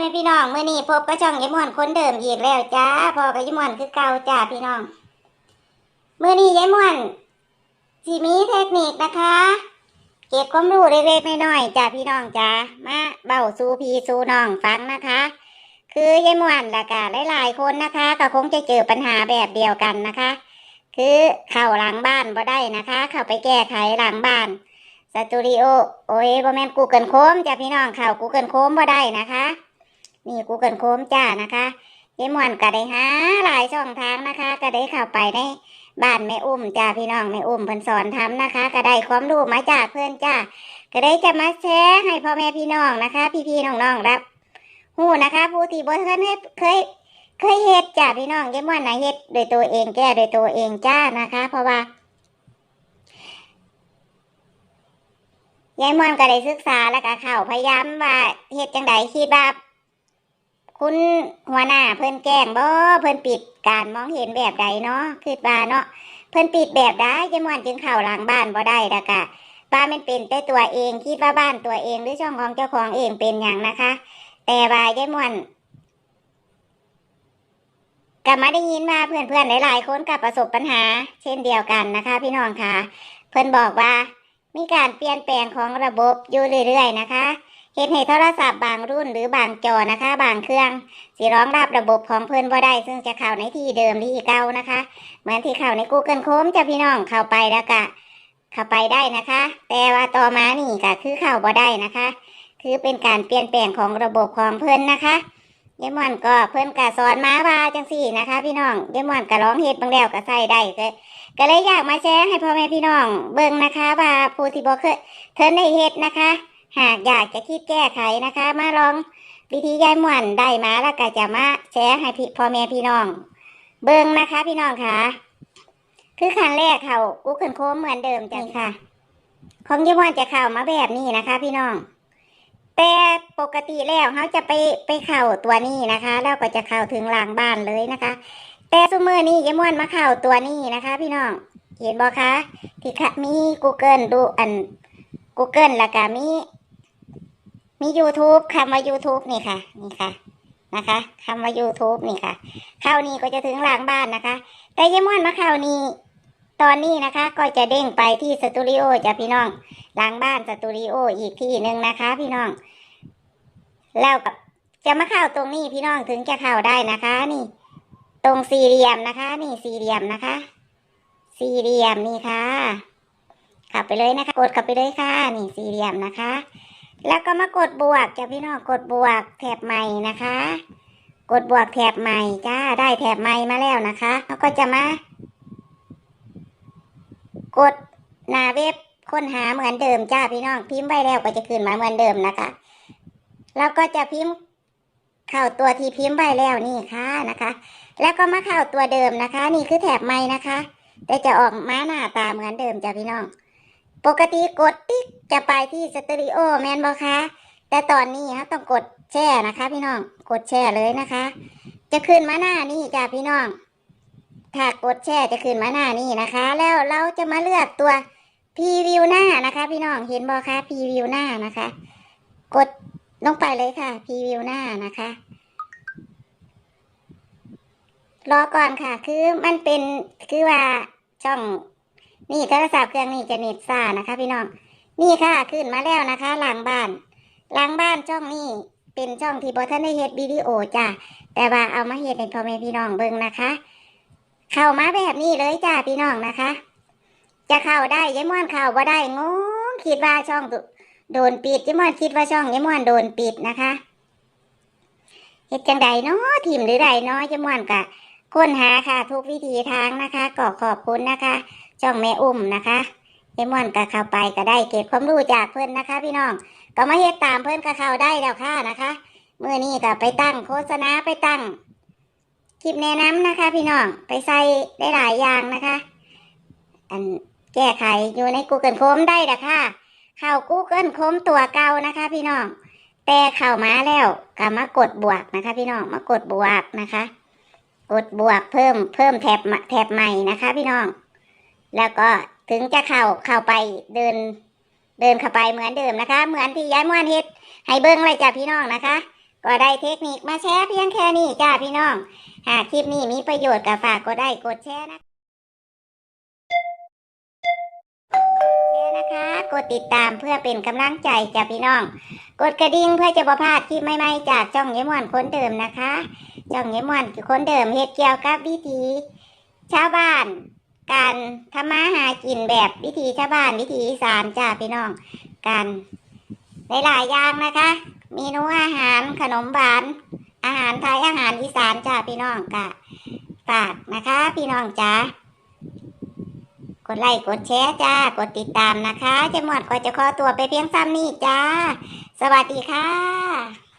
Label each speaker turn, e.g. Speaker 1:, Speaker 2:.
Speaker 1: แม่พี่น้องเมื่อนี้พบกับช่องยายม่วนคนเดิมอีกแล้วจ้าพอกับยายม่วนคือเก่าจ้าพี่น้องเมื่อนี้ยายม่วนสีมีเทคนิคนะคะ เก็บความรู้เล็กๆน้อยๆจ้าพี่น้องจ้ามาเบาสู่พี่สู่น้องฟังนะคะ คือยายม่วนละกาหลายๆคนนะคะก็คงจะเจอปัญหาแบบเดียวกันนะคะ คือเข้าหลังบ้านบ่ได้นะคะ เข้าไปแก้ไขหลังบ้านสตูดิโอโอ้ยบ่แม่นกูเกิลโคมจ้าพี่น้องเข้ากูเกิลโคมบ่ได้นะคะ นี่กูเกิลโคมจ้านะคะเยมวนก็ได้หาหลายช่องทางนะคะ ก็ได้เข้าไปในบ้านแม่อุ้มจ้าพี่น้องแม่อุ้มเพิ่นสอนทำนะคะ ก็ได้ความรู้มาจากเพื่อนจ้าก็ได้จะมาแชร์ให้พ่อแม่พี่น้องนะคะ พี่ๆน้องๆรับหูนะคะ ผู้ที่บ่เคยเฮ็ดเคยเคยเฮ็ดจ้าพี่น้องเยมวนนะเฮ็ดโดยตัวเองแก้โดยตัวเองจ้านะคะ เพราะว่ายายมอนก็ได้ศึกษาแล้วก็เข้าพยายามว่าเฮ็ดจังใดคิดว่า คุณหัวหน้าเพิ่นแกล้งบ่เพิ่นปิดการมองเห็นแบบใดเนาะคิดว่าเนาะเพิ่นปิดแบบใดยายมอนจึงเข้าหลังบ้านบ่ได้แล้วก็ว่ามันเป็นแต่ตัวเองคิดว่าบ้านตัวเองหรือช่องของเจ้าของเองเป็นอย่างนะคะ แต่ว่ายายมอนก็มาได้ยินมาเพื่อนๆหลายๆคนก็ประสบปัญหา เช่นเดียวกันนะคะ พี่น้องค่ะ เพิ่อนบอกว่ามีการเปลี่ยนแปลงของระบบอยู่เรื่อยๆนะคะ เฮ็ดให้โทรศัพท์บางรุ่นหรือบางจอนะคะ บางเครื่องสิร้องรับระบบของเพิ่อนบ่ได้ ซึ่งจะเข้าในที่เดิมที่เก่านะคะ เหมือนที่เข้าใน Google Chrome จะพี่น้องเข้าไปแล้วก็เข้าไปได้นะคะ แต่ว่าต่อมานี่ก็คือเข้าบ่ได้นะคะ คือเป็นการเปลี่ยนแปลงของระบบของเพิ่นนะคะเยายมอนก็เพิ่อนก็สอนมาว่าจังสี่นะคะ พี่น้องเยายมอนก็ร้องเฮ็ดบางแล้วก็ใส่ได้ก็ก็เลยอยากมาแชร์ให้พ่อแม่พี่น้องเบิ่งนะคะ ว่าผู้ที่บ่เคยเทินได้เฮ็ดนะคะ หากอยากจะคิดแก้ไขนะคะ มาลองวิธียายม่วนได้มาแล้วก็จะมาแชร์ให้พี่พ่อแม่พี่น้อง เบิ่งนะคะ พี่น้องค่ะ คือขั้นแรกเขากูขึ้นโค้งเหมือนเดิมจ้ะค่ะ ของยายม่วนจะเข้ามาแบบนี้นะคะ พี่น้อง แต่ปกติแล้วเขาจะไปไปเข้าตัวนี้นะคะ แล้วก็จะเข้าถึงหลังบ้านเลยนะคะ แต่ซุมือนี่ยายม่วนมาเข้าตัวนี้นะคะ พี่น้องเห็นบอคะที่มี Google ดูอัน Google แล้วก็มี มี YouTube คำว่า YouTube นี่ค่ะ นี่ค่ะ นะคะคำว่า YouTube นี่ค่ะ เข้านี่ก็จะถึงหลังบ้านนะคะ แต่ยม่วนมาเข้านี่ตอนนี้นะคะ ก็จะเด้งไปที่สตูดิโอจ้ะพี่น้อง หลังบ้านสตูดิโออีกที่หนึ่งนะคะ พี่น้อง แล้วกับจะมาเข้าตรงนี้พี่น้องถึงจะเข้าได้นะคะ นี่ ตรงสี่เหลี่ยมนะคะ นี่สี่เหลี่ยมนะคะ สี่เหลี่ยมนี่ค่ะขับไปเลยนะคะ กดขับไปเลยค่ะ นี่สี่เหลี่ยมนะคะ แล้วก็มากดบวกจ้ะพี่น้องกดบวกแถบใหม่นะคะ กดบวกแถบใหม่จ้าได้แถบใหม่มาแล้วนะคะแล้วก็จะมา กดหน้าเว็บค้นหาเหมือนเดิมจ้าพี่น้องพิมพ์ไว้แล้วก็จะขึ้นมาเหมือนเดิมนะคะแล้วก็จะพิมพ์เข้าตัวที่พิมพ์ไว้แล้วนี่ค่ะนะคะ แล้วก็มาเข้าตัวเดิมนะคะ นี่คือแถบไม้นะคะ แต่จะออกมาหน้าตาเหมือนเดิมจ้ะพี่น้อง ปกติกดติ๊กจะไปที่สตูดิโอแมนบอคะแต่ตอนนี้ฮะต้องกดแช่นะคะ พี่น้องกดแช่เลยนะคะ จะขึ้นมาหน้านี่จ้ะพี่น้อง ถ้ากดแช่จะขึ้นมาหน้านี่นะคะ แล้วเราจะมาเลือกตัวพรีวิวหน้านะคะ พี่น้องเห็นบอคะพรีวิวหน้านะคะ กดลงไปเลยค่ะพรีวิวหน้านะคะ รอก่อนค่ะ คือมันเป็นคือว่าช่อง นี่โทรศัพท์เครื่องนี้จะเน็ตซ่านะคะพี่น้อง นี่ค่ะขึ้นมาแล้วนะคะหลังบ้านหลังบ้านช่องนี้เป็นช่องที่บอท่านได้เฮ็ดวิดีโอจ้ะแต่ว่าเอามาเฮ็ดให้พ่อแม่พี่น้องเบิ่งนะคะ เข้ามาแบบนี้เลยจ้าพี่น้องนะคะ จะเข้าได้ยายม่วนเข้าบ่ได้งงคิดว่าช่องโดนปิดยายม่วนคิดว่าช่องยายม่วนโดนปิดนะคะเฮ็ดจังใดเนาะทีมหรือใดเนาะยายม่วนกะค้นหาค่ะ ทุกวิธีทางนะคะก็ขอบคุณนะคะ ช่องแม่อุ้มนะคะเอมอนก็เข้าไปก็ได้เก็บความรู้จากเพื่อนนะคะ พี่น้อง ก็มาเฮ็ดตามเพื่อนก็เข้าได้แล้วค่ะนะคะเมื่อนี้ก็ไปตั้งโฆษณาไปตั้งคลิปแนะนำนะคะ พี่น้องไปใส่ได้หลายอย่างนะคะ อันแก้ไขอยู่ใน Google Chrome ได้ละค่ะ เข้า Google Chrome ตัวเก่านะคะ พี่น้อง แต่เข้ามาแล้วก็มากดบวกนะคะ พี่น้องมากดบวกนะคะ กดบวกเพิ่มเพิ่มแถบแถบใหม่นะคะ พี่น้อง แล้วก็ถึงจะเข้าเข้าไปเดิน เดินเข้าไปเหมือนเดิมนะคะ เหมือนที่ย้ายม่วนเฮ็ดให้เบิ้งไว้จ้ะพี่น้องนะคะ ก็ได้เทคนิคมาแชร์เพียงแค่นี้จ้าพี่น้อง หากคลิปนี้มีประโยชน์ก็ฝากกดได้กดแชร์นะนะคะกดติดตามเพื่อเป็นกำลังใจจ้าพี่น้อง กดกระดิ่งเพื่อจะประพลาดคลิปใหม่ๆจากช่องเยมอนคนเดิมนะคะช่องเยมอนคือคนเดิมเฮ็ดเกี่ยวกับวิถีชาวบ้าน การทำมาหากินแบบวิถีชาวบ้านวิถีอีสานจ้าพี่น้องการหลายๆอย่างนะคะ เมนูอาหารขนมหวาน อาหารไทยอาหารอีสานจ้าพี่น้องกะฝากนะคะ พี่น้องจ้ากดไลค์กดแชร์จ้ากดติดตามนะคะจะหมดก็จะขอตัวไปเพียงซ้ำนี้จ้า สวัสดีค่ะ